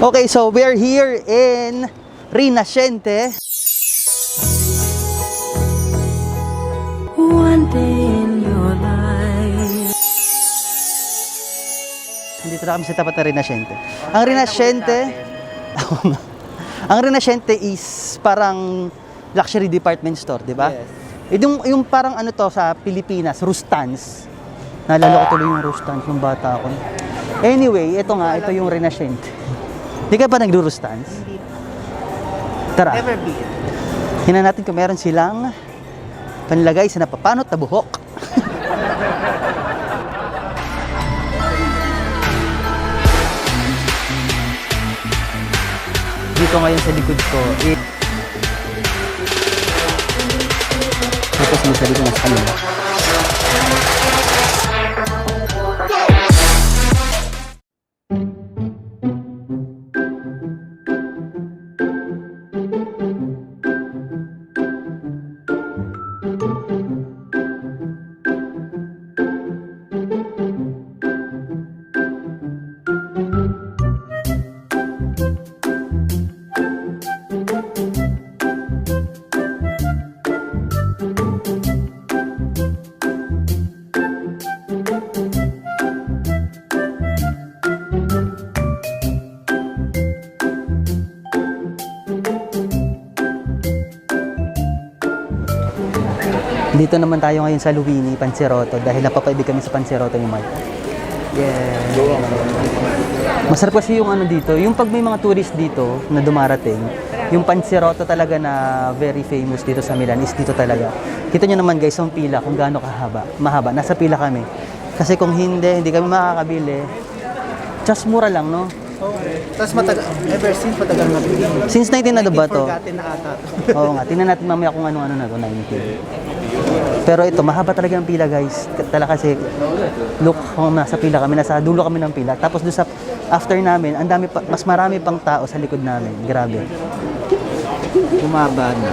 Okay, so we're here in Rinasciente. One day in your life. Dito na kami sa tapat ng Rinasciente. Ang Rinasciente, ang Rinasciente is parang luxury department store, di ba? Yes. Yung, yung parang ano to sa Pilipinas, Rustans. Naalala ko tuloy yung Rustans nung bata ako. Anyway, ito nga, ito yung Rinasciente. Di ka pa nagro-Rustans? Tara. Never been. Hinan natin kung meron silang panlagay sa napapanot na buhok. Dito ngayon sa likod ko, eh, tapos may sa likod ng kanila. Dito naman tayo ngayon sa Luwini, Panseroto, dahil napapaibig kami sa Panseroto ni Mike. Yeah. Masarap kasi yung ano dito, yung pag may mga tourist dito na dumarating, yung Panseroto talaga na very famous dito sa Milan is dito talaga. Kita nyo naman guys, yung pila kung gaano kahaba, mahaba, nasa pila kami. Kasi kung hindi, hindi kami makakabili. Just mura lang, no? Tapos matagal, ever since matagal na. Since 19 na ba to? Forgotten na ata. Oo nga, tingnan natin mamaya kung ano-ano na to, 19. Pero ito, mahaba talaga ang pila guys. Talaga kasi, look, kung nasa pila kami, nasa dulo kami ng pila. Tapos doon sa after namin, ang dami pa, mas marami pang tao sa likod namin. Grabe. Bumaba na.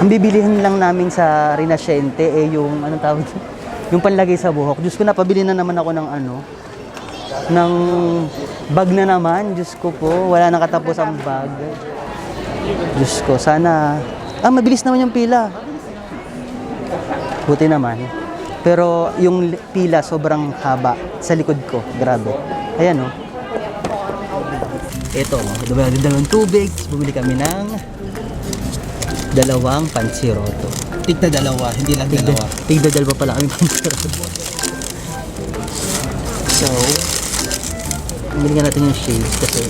Ang bibilihin lang namin sa Rinasciente eh yung, anong tawag? Yung panlagay sa buhok. Diyos ko, napabili na naman ako ng ano, ng bag na naman. Diyos ko po, wala nang katapos ang bag. Diyos ko, sana, ah, mabilis naman yung pila. Buti naman. Pero yung pila sobrang haba sa likod ko. Grabe. Ayan oh. Ito, diba, dalawang tubig. Bumili kami ng dalawang pansiroto. Tigna dalawa, hindi lang Tigda, dalawa. tigda dalawa pala kami pansiroto. So, bumili nga natin yung shades kasi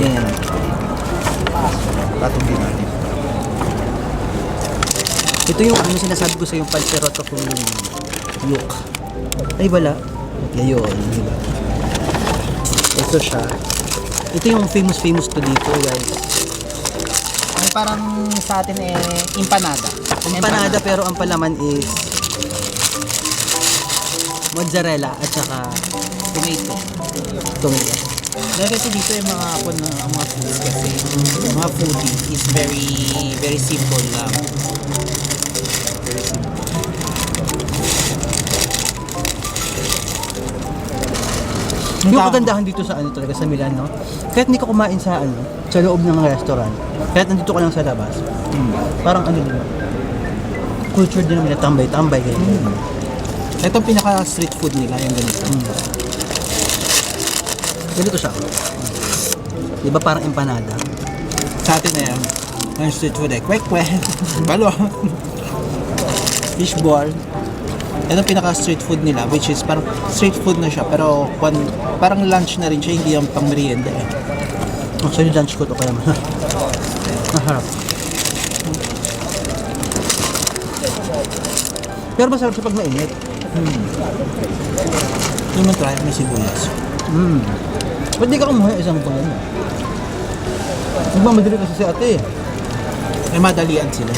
Ayan. Patong din natin. Ito yung ano sinasabi ko sa yung pansiroto kung look. Ay wala. Ngayon, di ba? Ito siya. Ito yung famous famous to dito guys. Ay, parang sa atin eh, empanada. Empanada pero ang palaman is mozzarella at saka Tomato. tomato. Dahil kasi dito yung mga ako na ang mga foods kasi mga foodie is very very simple lang. Very simple. Yung kagandahan dito sa ano talaga sa Milan, no? Kahit hindi ka kumain sa ano, sa loob ng restaurant, kahit nandito ka lang sa labas, Mm. parang ano din, culture din naman na tambay-tambay ganyan. Ito ang pinaka street food nila, yung ganito. Mm. Ganito siya. Di ba parang empanada? Sa atin na yan, ang street food eh, kwek kwek, balo, fishball. Ito ang pinaka street food nila, which is parang street food na siya, pero kwan, parang lunch na rin siya, hindi yung pang merienda eh. Actually, lunch ko to kaya maharap. Pero masarap siya pag mainit. Yung mo try, may sibuyas. Mm. Ba't di ka kumuha isang pang ano? Nagmamadali kasi si ate eh. May madalian sila.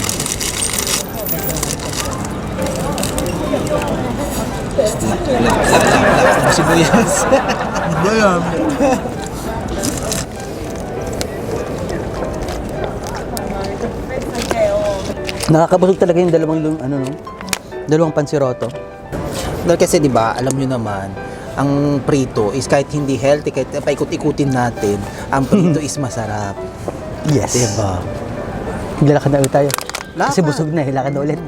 Sibuyas. Ayan. Nakakabusog talaga yung dalawang ano no? Dalawang pansiroto. Dahil kasi 'di ba, alam niyo naman, ang prito is kahit hindi healthy, kahit paikot-ikutin natin, ang prito is masarap. Yes. Diba? Maglalakad na ulit tayo. Kasi Lakad. busog na, eh. lakad na ulit.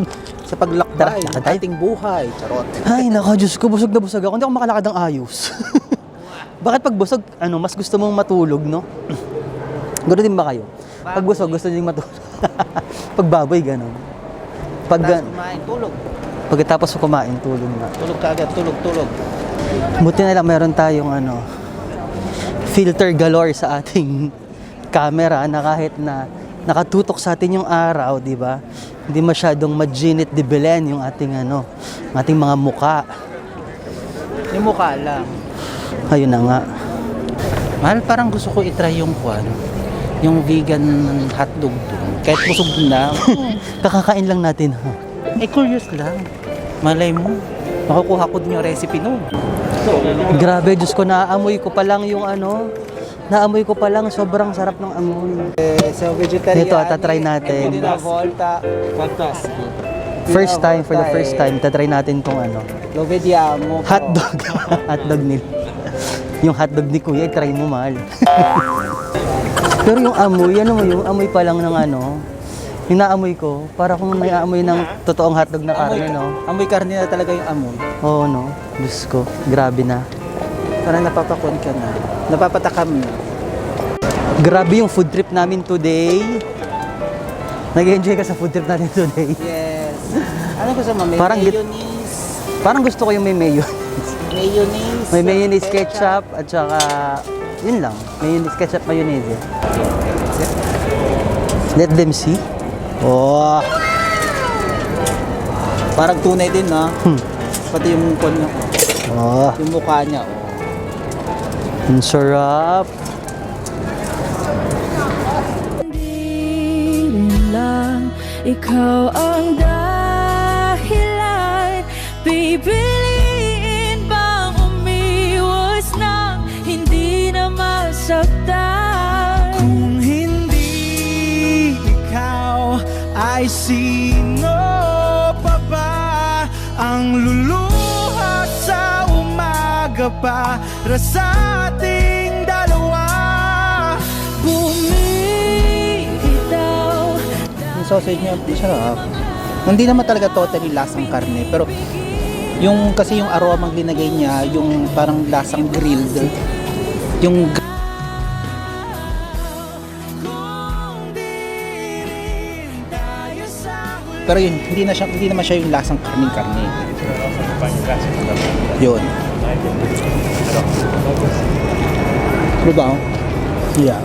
Sa paglakbay Tara, lakad ng tayo. ating buhay. Charot. Ay, nako, Diyos ko, busog na busog ako. Hindi ako makalakad ng ayos. Bakit pag busog, ano, mas gusto mong matulog, no? Ganoon din ba kayo? Pag busog, gusto din matulog. pag baboy, gano'n. Pag, Tapos kumain, tulog. pagkatapos kumain, tulog na. Tulog ka agad, tulog, tulog. Buti na lang meron tayong ano, filter galore sa ating camera na kahit na nakatutok sa atin yung araw, di ba? Hindi masyadong maginit de belen yung ating ano, ating mga muka. Yung mukha lang. Ayun na nga. Mahal, parang gusto ko itry yung kwan. Yung vegan hotdog dun. Kahit busog na. Kakakain lang natin. Ha? eh, curious lang. Malay mo. Makukuha ko din yung recipe nun. Grabe, Diyos ko, naaamoy ko pa lang yung ano, naamoy ko pa lang, sobrang sarap ng amoy. Eh, so vegetarian. Ito, tatry natin. Volta. Fantastic. First time, for the first time, tatry natin tong ano, Lo vediamo. hotdog. hotdog ni Yung hotdog ni Kuya, try mo mahal. Pero yung amoy, ano mo yung amoy pa lang ng ano, yung naamoy ko, para kung may amoy ng totoong hotdog na karne, no? amoy karne na talaga yung amoy. Oo, no? Diyos ko, grabe na. Parang napapakon ka na. Napapatakam na. Grabe yung food trip namin today. Nag-enjoy ka sa food trip natin today. Yes. Ano gusto mo? May Parang git- mayonnaise. Parang gusto ko yung may mayo. Mayonnaise. May mayonnaise ketchup at saka yun lang. Mayonnaise ketchup mayonnaise. Let them see. Oh, Parang tunay din, no? Hmm. Pati yung kon niya. oh, Yung mukha niya, oh. ang sarap. Hindi rin lang ikaw ang dahilan Pipiliin para sa ating dalawa? Bumibitaw Yung sausage niya, masarap. Hindi naman talaga totally lasang karne, pero yung kasi yung aroma ang linagay niya, yung parang lasang grilled. Yung pero yun, hindi na siya hindi naman siya yung lasang karne-karne. Yun. Ba? Yeah.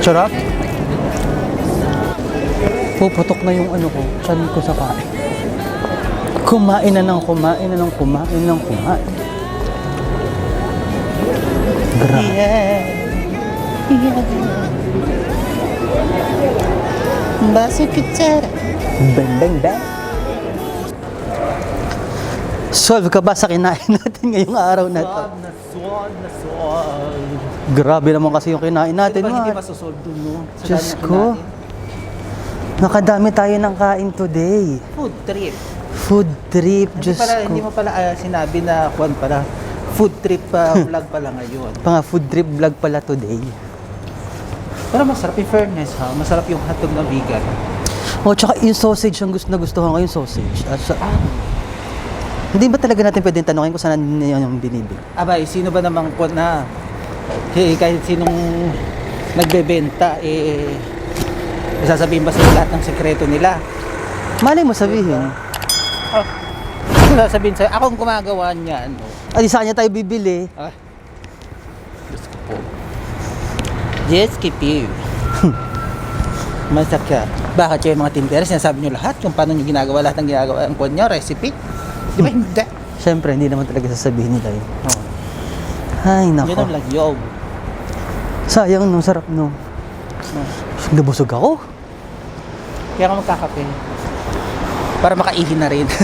Sarap. Puputok na yung ano ko, chan ko sa kain. Kumain na ng kumain na ng kumain ng kumain. Grabe. Baso kutsara. Bang, bang, bang. Solve ka ba sa kinain natin ngayong araw na to? na sword, na sword. Grabe naman kasi yung kinain natin. Di ba hindi masosolve dun, no? Sa Diyos ko. Nakadami tayo ng kain today. Food trip. Food trip, Hindi, Diyos pala, ko. hindi mo pala ah, sinabi na kwan pala. Food trip pa vlog pala ngayon. Mga food trip vlog pala today. Pero masarap in fairness ha. Masarap yung hotdog na vegan. Oh, tsaka yung sausage ang gusto na gustuhan ko yung sausage. At sa, hindi ba talaga natin pwedeng tanongin kung saan yun yung binibili? Abay, sino ba namang kwan na? Eh, kahit sinong nagbebenta, eh, sasabihin ba sa lahat ng sekreto nila? Malay mo sabihin, Sasabihin sa'yo, ako ang gumagawa niyan. ay saan niya tayo bibili? Ah. Diyos ko po. Yes, keep you. Masak ka. Bakit yung mga tindera, sinasabi nyo lahat kung paano nyo ginagawa lahat ng ginagawa ang kwan nyo, recipe? Di ba hindi? Siyempre, hindi naman talaga sasabihin nila yun. Oh. Ay, Yun ang nako. lagyaw. Sayang no, sarap no. Busog na busog ako. Kaya ka magkakape. Para makaihi na rin.